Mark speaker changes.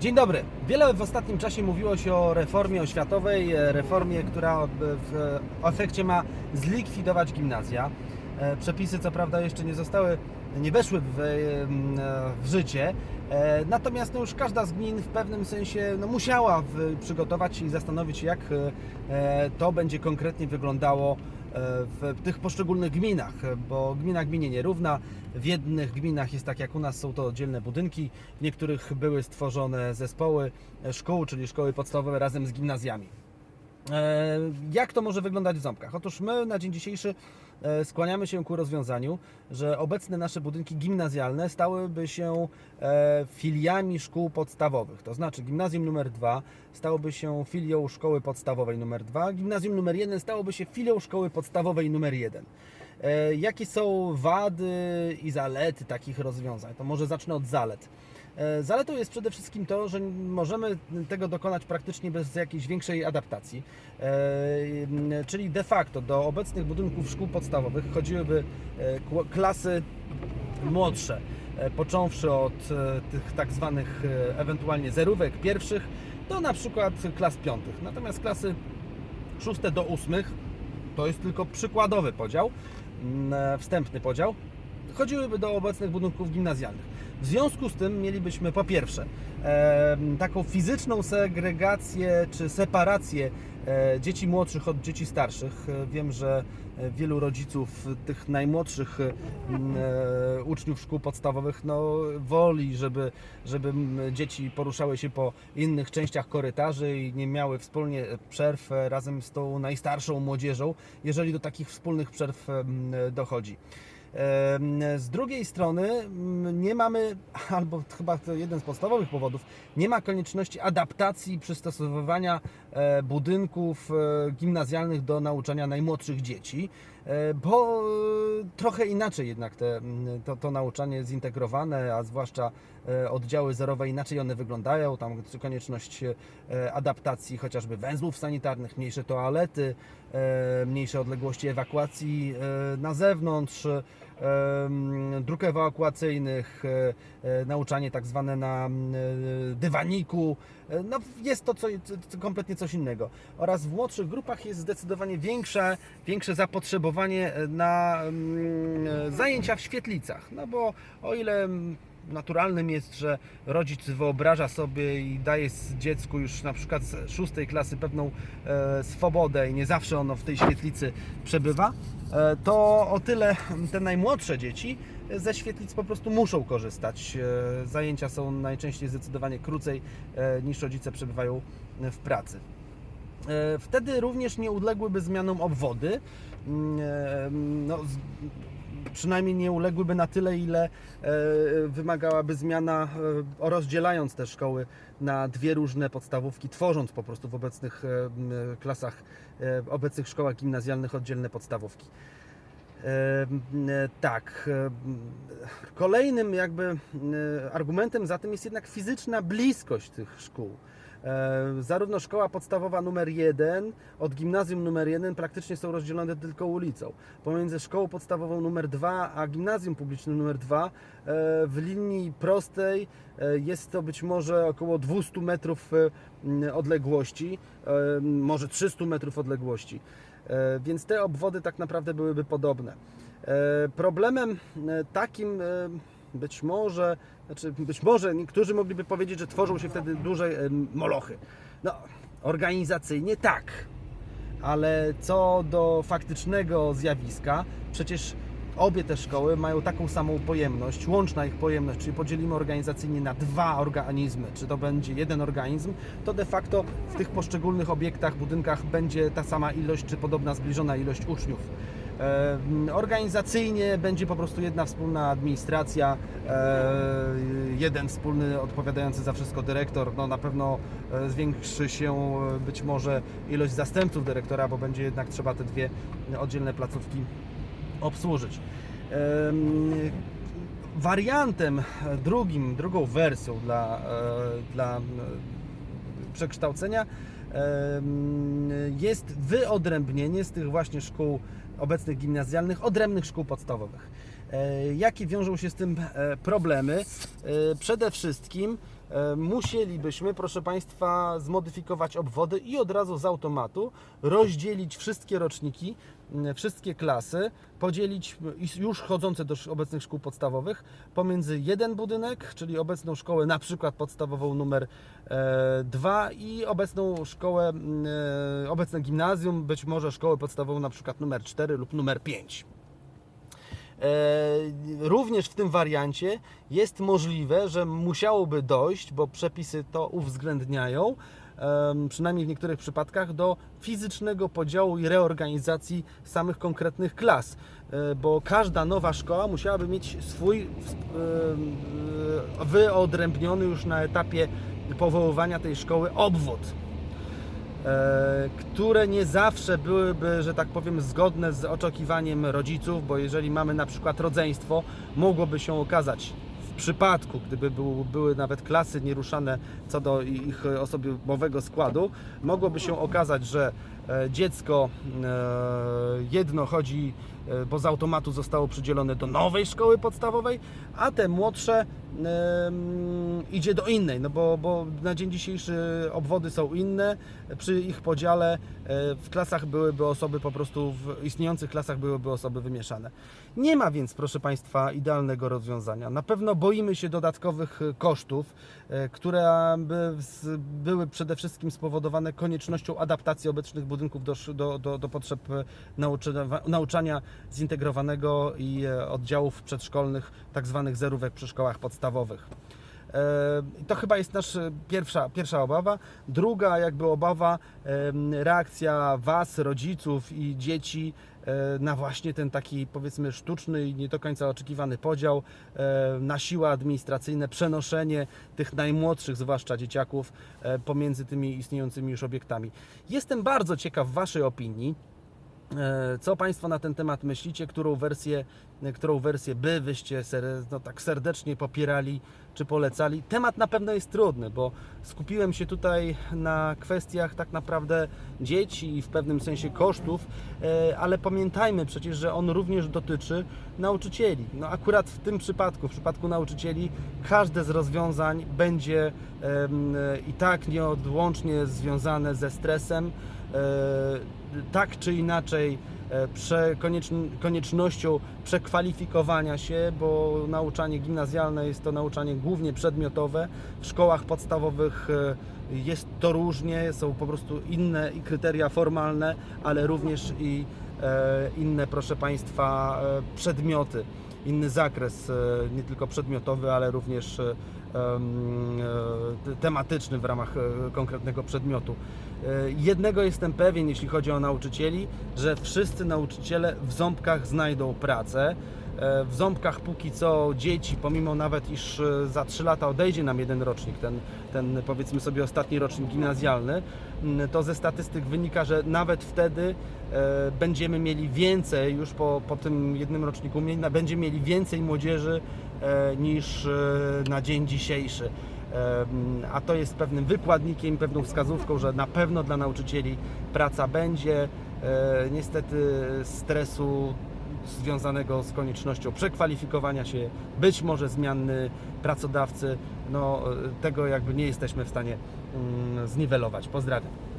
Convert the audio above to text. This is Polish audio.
Speaker 1: Dzień dobry. Wiele w ostatnim czasie mówiło się o reformie oświatowej, e, reformie, która w efekcie ma zlikwidować gimnazja. E, Przepisy co prawda jeszcze nie zostały, nie weszły w, w życie, e, natomiast no już każda z gmin w pewnym sensie no musiała przygotować i zastanowić się, jak e, to będzie konkretnie wyglądało e, w tych poszczególnych gminach, bo gmina gminie nierówna. W jednych gminach jest tak jak u nas, są to oddzielne budynki, w niektórych były stworzone zespoły szkół, czyli szkoły podstawowe razem z gimnazjami. E, Jak to może wyglądać w ząbkach? Otóż my na dzień dzisiejszy e, skłaniamy się ku rozwiązaniu, że obecne nasze budynki gimnazjalne stałyby się e, filiami szkół podstawowych. To znaczy gimnazjum numer 2 stałoby się filią szkoły podstawowej numer 2, gimnazjum numer 1 stałoby się filią szkoły podstawowej numer 1. E, Jakie są wady i zalety takich rozwiązań? To może zacznę od zalet. E, Zaletą jest przede wszystkim to, że możemy tego dokonać praktycznie bez jakiejś większej adaptacji. E, Czyli de facto do obecnych budynków szkół podstawowych chodziłyby e, klasy młodsze, począwszy od tych tak zwanych ewentualnie zerówek pierwszych do na przykład klas piątych. Natomiast klasy szóste do ósmych to jest tylko przykładowy podział, wstępny podział, chodziłyby do obecnych budynków gimnazjalnych. W związku z tym mielibyśmy po pierwsze taką fizyczną segregację czy separację e, dzieci młodszych od dzieci starszych. Wiem, że e, wielu rodziców tych najmłodszych e, uczniów szkół podstawowych no, woli, żeby, żeby dzieci poruszały się po innych częściach korytarzy i nie miały wspólnie przerw razem z tą najstarszą młodzieżą, jeżeli do takich wspólnych przerw dochodzi. Z drugiej strony nie mamy, albo chyba to jeden z podstawowych powodów, nie ma konieczności adaptacji, przystosowywania e, budynków e, gimnazjalnych do nauczania najmłodszych dzieci, bo e, trochę inaczej jednak te, to, to nauczanie jest zintegrowane, a zwłaszcza e, oddziały zerowe inaczej one wyglądają, tam konieczność e, adaptacji chociażby węzłów sanitarnych, mniejsze toalety, e, mniejsze odległości ewakuacji e, na zewnątrz, e, dróg ewakuacyjnych, e, e, nauczanie tak zwane na e, dywaniku. No, jest to co, kompletnie coś innego. Oraz w młodszych grupach jest zdecydowanie większe, większe zapotrzebowanie na zajęcia w świetlicach. No bo o ile naturalnym jest, że rodzic wyobraża sobie i daje dziecku już na przykład z szóstej klasy pewną e, swobodę i nie zawsze ono w tej świetlicy przebywa, e, to o tyle te najmłodsze dzieci ze świetlic po prostu muszą korzystać. E, Zajęcia są najczęściej zdecydowanie krócej niż rodzice przebywają w pracy. E, Wtedy również nie uległyby zmianom obwody. Mm, e, No, przynajmniej nie uległyby na tyle, ile e, wymagałaby zmiana, rozdzielając te szkoły na dwie różne podstawówki, tworząc po prostu w obecnych klasach, w obecnych szkołach gimnazjalnych oddzielne podstawówki. Tak. Kolejnym jakby argumentem za tym jest jednak fizyczna bliskość tych szkół. E, Zarówno szkoła podstawowa numer 1 od gimnazjum numer 1 praktycznie są rozdzielone tylko ulicą. Pomiędzy szkołą podstawową numer 2 a gimnazjum publicznym numer 2 e, w linii prostej e, jest to być może około 200 metrów odległości, może 300 metrów odległości. Więc te obwody tak naprawdę byłyby podobne. Problemem takim być może, znaczy być może niektórzy mogliby powiedzieć, że tworzą się wtedy duże molochy. No, organizacyjnie tak, ale co do faktycznego zjawiska, przecież obie te szkoły mają taką samą pojemność, łączna ich pojemność, czyli podzielimy organizacyjnie na dwa organizmy, czy to będzie jeden organizm, to de facto w tych poszczególnych obiektach, budynkach będzie ta sama ilość, czy podobna, zbliżona ilość uczniów. E, Organizacyjnie będzie po prostu jedna wspólna administracja, e, jeden wspólny odpowiadający za wszystko dyrektor. No, na pewno e, zwiększy się być może ilość zastępców dyrektora, bo będzie jednak trzeba te dwie oddzielne placówki obsłużyć. Em, Wariantem drugim, drugą wersją dla, dla przekształcenia jest wyodrębnienie z tych właśnie szkół obecnych gimnazjalnych, odrębnych szkół podstawowych. E, Jakie wiążą się z tym e, problemy? E, Przede wszystkim musielibyśmy, proszę Państwa, zmodyfikować obwody i od razu z automatu rozdzielić wszystkie roczniki, wszystkie klasy, podzielić już chodzące do obecnych szkół podstawowych pomiędzy jeden budynek, czyli obecną szkołę na przykład podstawową numer 2 i obecną szkołę, obecne gimnazjum, być może szkołę podstawową na przykład numer 4 lub numer 5. E, Również w tym wariancie jest możliwe, że musiałoby dojść, bo przepisy to uwzględniają, przynajmniej w niektórych przypadkach, do fizycznego podziału i reorganizacji samych konkretnych klas, E, bo każda nowa szkoła musiałaby mieć swój e, wyodrębniony już na etapie powoływania tej szkoły obwód które nie zawsze byłyby, że tak powiem, zgodne z oczekiwaniem rodziców, bo jeżeli mamy na przykład rodzeństwo, mogłoby się okazać w przypadku, gdyby był, były nawet klasy nieruszane co do ich osobowego składu, mogłoby się okazać, że e, dziecko e, jedno chodzi, e, bo z automatu zostało przydzielone do nowej szkoły podstawowej, a te młodsze em, idzie do innej, no bo, bo na dzień dzisiejszy obwody są inne, przy ich podziale e, w klasach byłyby osoby po prostu, w istniejących klasach byłyby osoby wymieszane. Nie ma więc, proszę Państwa, idealnego rozwiązania. Na pewno boimy się dodatkowych e, kosztów, e, które by były przede wszystkim spowodowane koniecznością adaptacji obecnych budynków do, sz- do, do, do potrzeb e, nauczania, zintegrowanego i e, oddziałów przedszkolnych, tak zwanych zerówek przy szkołach podstawowych. E, To chyba jest nasza pierwsza, pierwsza obawa. Druga jakby obawa, reakcja Was, rodziców i dzieci na właśnie ten taki powiedzmy sztuczny i nie do końca oczekiwany podział, e, na siły administracyjne, przenoszenie tych najmłodszych, zwłaszcza dzieciaków, e, pomiędzy tymi istniejącymi już obiektami. Jestem bardzo ciekaw Waszej opinii. E, Co Państwo na ten temat myślicie? Którą wersję, którą wersję by wyście no, tak serdecznie popierali czy polecali? Temat na pewno jest trudny, bo skupiłem się tutaj na kwestiach tak naprawdę dzieci i w pewnym sensie kosztów, e, ale pamiętajmy przecież, że on również dotyczy nauczycieli. No akurat w tym przypadku, w przypadku nauczycieli, każde z rozwiązań będzie em, i tak nieodłącznie związane ze stresem, e, tak czy inaczej e, koniecznością przekwalifikowania się, bo nauczanie gimnazjalne jest to nauczanie głównie przedmiotowe. W szkołach podstawowych e, jest to różnie, są po prostu inne i kryteria formalne, ale również i e, inne, proszę Państwa, e, przedmioty, inny zakres, e, nie tylko przedmiotowy, ale również e, e, tematyczny w ramach e, konkretnego przedmiotu. E, Jednego jestem pewien, jeśli chodzi o nauczycieli, że wszyscy nauczyciele w ząbkach znajdą pracę. E, W ząbkach póki co dzieci, pomimo nawet iż za 3 lata odejdzie nam jeden rocznik, ten, ten powiedzmy sobie ostatni rocznik gimnazjalny, to ze statystyk wynika, że nawet wtedy będziemy mieli więcej, już po, po tym jednym roczniku, będziemy mieli więcej młodzieży niż na dzień dzisiejszy. A to jest pewnym wykładnikiem, pewną wskazówką, że na pewno dla nauczycieli praca będzie. E, Niestety stresu związanego z koniecznością przekwalifikowania się, być może zmiany pracodawcy, no e, tego jakby nie jesteśmy w stanie mm, zniwelować. Pozdrawiam.